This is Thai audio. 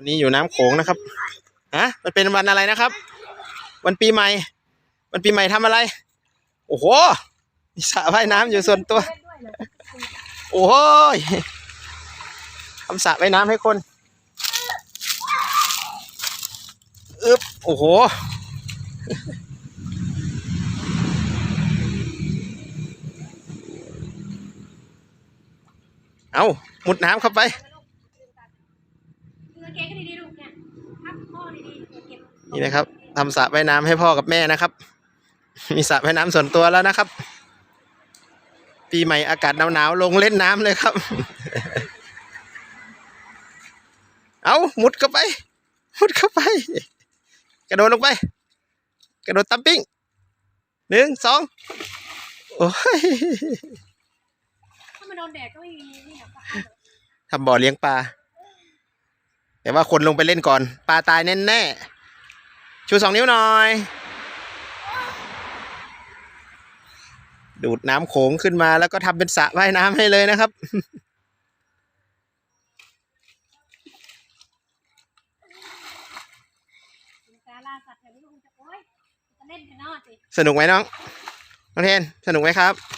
วันนี้อยู่น้ำโขงนะครับฮะมันเป็นวันอะไรนะครับ วันปีใหม่ วันปีใหม่ทำอะไร โอ้โหมีสระว่ายน้ำอยู่ส่วนตัว โอ้ยทำสระว่ายน้ำให้คนอึบโอ้โหเอามุดน้ำเข้าไป เกงก็ดีๆลูกเนี่ยพับข้อดีๆเก็บนี่นะครับทำสระว่ายน้ำให้พ่อกับแม่นะครับ มีสระว่ายน้ำส่วนตัวแล้วนะครับ ปีใหม่อากาศหนาวๆลงเล่นน้ำเลยครับ เอามุดเข้าไป มุดเข้าไป กระโดดลงไป กระโดดตัมปิ้งหนึ่งสองโอ้ยถ้ามันโดนแดดก็ไม่มีนี่หรอกปะทำบ่อเลี้ยงปลา แต่ว่าคนลงไปเล่นก่อน ปลาตายแน่ๆชูสองนิ้วหน่อย ดูดน้ำโขงขึ้นมาแล้วก็ทำเป็นสระว่ายน้ำให้เลยนะครับสาราสัตว์แถวนี้คงจะโอ๊ยจะเล่นกันนอสิสนุกไหมน้อง น้องเทน สนุกไหมครับส